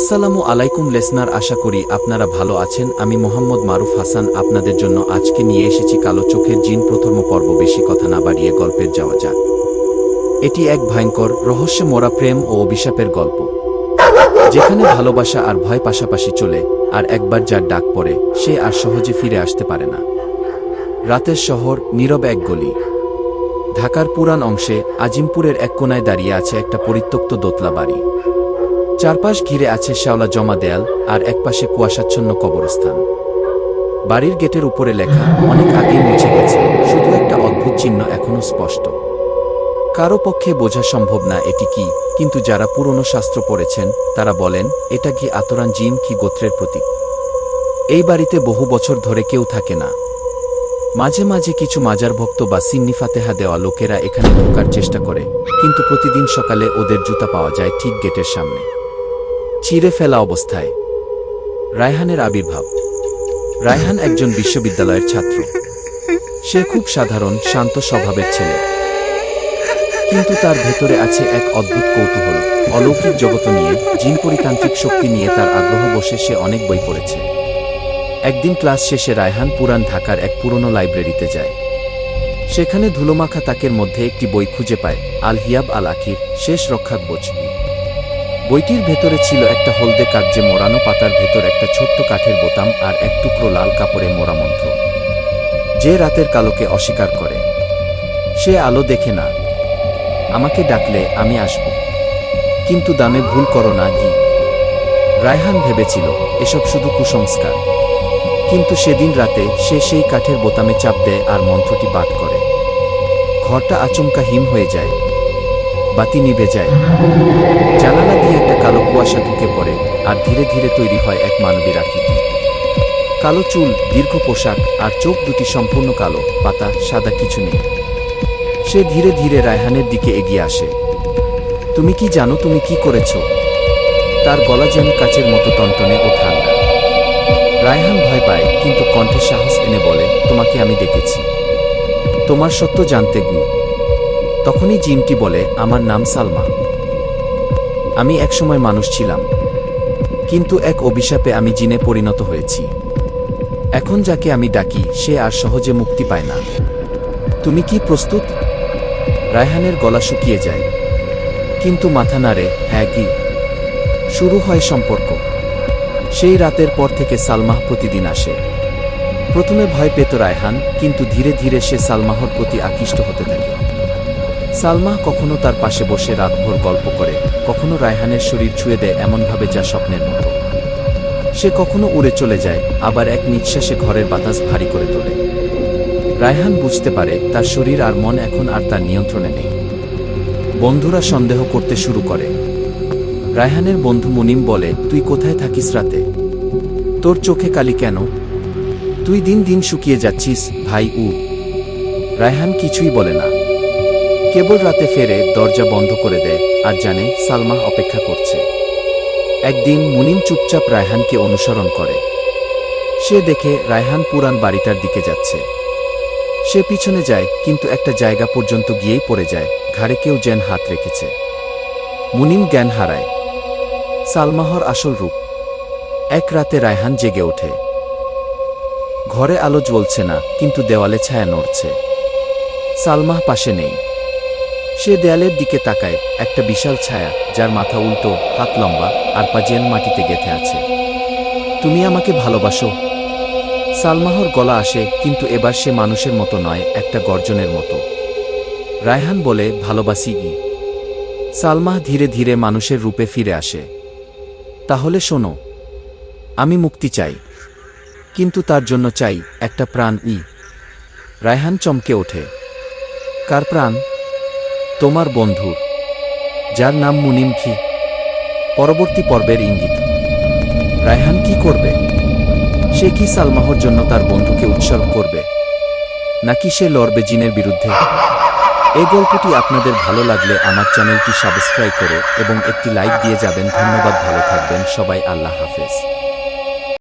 আসসালামু আলাইকুম লেসনার, আশা করি আপনারা ভালো আছেন। আমি মোহাম্মদ মারুফ হাসান, আপনাদের জন্য আজকে নিয়ে এসেছি কালো চোখের জিন প্রথম পর্ব। বেশি কথা না বাড়িয়ে গল্পের যাওয়া যাক। এটি এক ভয়ঙ্কর, রহস্যে মোরা প্রেম ও অভিশাপের গল্প। যেখানে ভালোবাসা আর ভয় পাশাপাশি চলে, আর একবার যার ডাক পড়ে, সে আর সহজে ফিরে আসতে পারে না। রাতের শহর, নীরব এক গলি। ঢাকার পুরান অংশে আজিমপুরের এক কোনায় দাঁড়িয়ে আছে একটা পরিত্যক্ত দোতলা বাড়ি। চারপাশ ঘিরে আছে শ্যাওলা জমা দেয়াল আর একপাশে কুয়াশাচ্ছন্ন কবরস্থান। বাড়ির গেটের উপরে লেখা অনেক আগেই মুছে গেছে, শুধু একটা অদ্ভুত চিহ্ন এখনও স্পষ্ট। কারও পক্ষে বোঝা সম্ভব না এটি কি, কিন্তু যারা পুরনো শাস্ত্র পড়েছেন, তারা বলেন, এটা কি আতরান জিন কি গোত্রের প্রতীক। এই বাড়িতে বহু বছর ধরে কেউ থাকে না। মাঝে মাঝে কিছু মাজার ভক্ত বা সিন্নি ফাতেহা দেওয়া লোকেরা এখানে ঢোকার চেষ্টা করে, কিন্তু প্রতিদিন সকালে ওদের জুতা পাওয়া যায় ঠিক গেটের সামনে। চিরে ফেলা অবস্থায়। রায়হানের আবির্ভাব। রায়হান একজন বিশ্ববিদ্যালয়ের ছাত্র। সে খুব সাধারণ, শান্ত স্বভাবের ছেলে। কিন্তু তার ভেতরে আছে এক অদ্ভুত কৌতূহল। অলৌকিক জগত নিয়ে, জিন পরিতান্ত্রিক শক্তি নিয়ে তার আগ্রহ বসে সে অনেক বই পড়েছে। একদিন ক্লাস শেষে রায়হান পুরান ঢাকার এক পুরনো লাইব্রেরিতে যায়। সেখানে ধুলোমাখা তাকের মধ্যে একটি বই খুঁজে পায়, আল হিয়াব আল আখির, শেষ রক্ষাক বচবি বইটির ভেতরে ছিল একটা হলদে কাগজে মোড়ানো পাতার ভেতর একটা ছোট্ট কাঠের বোতাম আর এক টুকরো লাল কাপড়ে মোড়া মন্ত্র। যে রাতের কালোকে অস্বীকার করে, সে আলো দেখে না। আমাকে ডাকলে, আমি আসব। কিন্তু দামে ভুল করো না গি রায়হান ভেবেছিল, এসব শুধু কুসংস্কার। কিন্তু সেদিন রাতে সে সেই কাঠের বোতামে চাপ দেয় আর মন্ত্রটি পাঠ করে। ঘরটা আচমকা হিম হয়ে যায়। বাতি নিভে যায়। জানালা দিয়ে একটা কালো কুয়াশা ঢুকে পড়ে আর ধীরে ধীরে তৈরি হয় এক মানবীর আকৃতি। কালো চুল, দীর্ঘ পোশাক আর চোখ দুটি সম্পূর্ণ কালো, পাতা সাদা কিছু নেই। সে ধীরে ধীরে রায়হানের দিকে এগিয়ে আসে। তুমি কি জানো তুমি কি করেছ? তার গলা যেন কাচের মতো টনটনে ও ঠান্ডা। রায়হান ভয় পায়, কিন্তু কণ্ঠে সাহস এনে বলে, তোমাকে আমি দেখেছি তোমার সত্য জানতে গু তখনই জিনটি বলে, আমার নাম সালমা। আমি একসময় মানুষ ছিলাম, কিন্তু এক অভিশাপে আমি জিনে পরিণত হয়েছি। এখন যাকে আমি ডাকি, সে আর সহজে মুক্তি পায় না। তুমি কি প্রস্তুত? রায়হানের গলা শুকিয়ে যায়। কিন্তু মাথা নাড়ে হ্যাঁ কি? শুরু হয় সম্পর্ক। সেই রাতের পর থেকে সালমাহ প্রতিদিন আসে। প্রথমে ভয় পেত রায়হান, কিন্তু ধীরে ধীরে সে সালমাহর প্রতি আকৃষ্ট হতে থাকে। সালমাহ কখনো তার পাশে বসে রাতভর গল্প করে, কখনো রায়হানের শরীর ছুঁয়ে দেয় এমনভাবে যা স্বপ্নের মতো। সে কখনো উড়ে চলে যায়, আবার এক নিঃশ্বাসে ঘরের বাতাস ভারী করে তোলে। রায়হান বুঝতে পারে তার শরীর আর মন এখন আর তার নিয়ন্ত্রণে নেই। বন্ধুরা সন্দেহ করতে শুরু করে। রায়হানের বন্ধু মুনিম বলে, তুই কোথায় থাকিস রাতে? তোর চোখে কালি কেন? তুই দিন দিন শুকিয়ে যাচ্ছিস, ভাই উ। রায়হান কিছুই বলে না। কেবল রাতে ফেরে দরজা বন্ধ করে দেয় আর জানে সালমা অপেক্ষা করছে। একদিন মুনিম চুপচাপ রায়হানকে অনুসরণ করে। সে দেখে রায়হান পুরান বাড়িটার দিকে যাচ্ছে। সে পিছনে যায়, কিন্তু একটা জায়গা পর্যন্ত গিয়েই পড়ে যায়, ঘাড়ে কেউ যেন হাত রেখেছে। মুনিম জ্ঞান হারায়। সালমাহর আসল রূপ। এক রাতে রায়হান জেগে ওঠে। ঘরে আলো জ্বলছে না, কিন্তু দেওয়ালে ছায়া নড়ছে। সালমাহ পাশে নেই। সে দেয়ালের দিকে তাকায়, একটা বিশাল ছায়া, যার মাথা উল্টো, হাত লম্বা, আর পা জেন মাটিতে গেঁথে আছে। তুমি আমাকে ভালোবাসো? সালমাহর গলা আসে, কিন্তু এবার সে মানুষের মতো নয়, একটা গর্জনের মতো। রায়হান বলে, ভালোবাসি ই। সালমাহ ধীরে ধীরে মানুষের রূপে ফিরে আসে। তাহলে শোনো, আমি মুক্তি চাই, কিন্তু তার জন্য চাই একটা প্রাণ ই। রায়হান চমকে ওঠে। কার প্রাণ? তোমার বন্ধুর যার নাম মুনিম খি পরবর্তী পর্বের ইঙ্গিত। রায়হান কি করবে? সে কি সালমাহর জন্য তার বন্ধুকে উৎসর্গ করবে? নাকি সে লড়বে জিনের বিরুদ্ধে? এই গল্পটি আপনাদের ভালো লাগলে আমার চ্যানেলটি সাবস্ক্রাইব করে এবং একটি লাইক দিয়ে যাবেন। ধন্যবাদ, ভালো থাকবেন। সবাই আল্লাহ হাফেজ।